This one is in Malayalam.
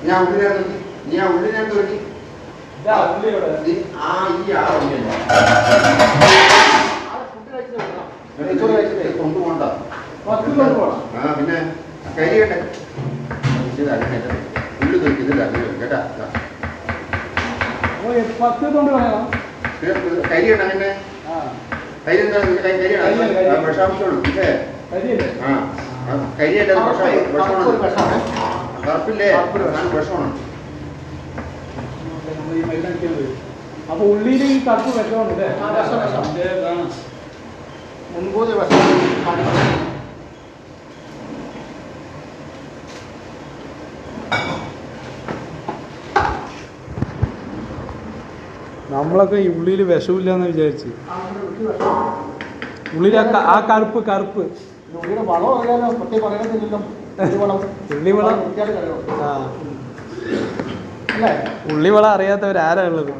നീ ആ ഉള്ളിനകത്ത് നോക്കി നീ ആ ഉള്ളിനകത്ത് നോക്കി നീ ആ ഈ ആ കഴിച്ചിട്ടേ. കൊണ്ടുപോണ്ട. ആ പിന്നെ കരിയട്ടെ. കേട്ടോ ഉള്ളി നോക്കി ഇതില്ല കേട്ടാ? ഇതാ. ഓ, ഈ പത്ത് കൊണ്ട് കളയണം. കരിയണ്ട അങ്ങനെ ആ, കരി എന്താ കരിയാണ്. വിഷാംശമുള്ളൂ ഇല്ലേ? ആ. കരിയല്ല വിഷമാണ് വിഷമാണ്. കറുപ്പില്ലേ വിഷമാണ്. അപ്പൊ ഉള്ളിയിൽ ഈ കറുപ്പ് വിഷമുണ്ട്. മുൻകൂതി വിഷം നമ്മളൊക്കെ ഈ ഉള്ളിയിൽ വിഷമില്ലാന്ന് വിചാരിച്ച് ആ, ഇവിടെ ഉള്ളി വിഷം. ഉള്ളിൽ ആ കറുപ്പ് കറുപ്പ് കറുപ്പ് ഇത് ഉള്ളിയുടെ വളം ഉള്ളിവള. അറിയാത്തവരാരാ ഉള്ളത്?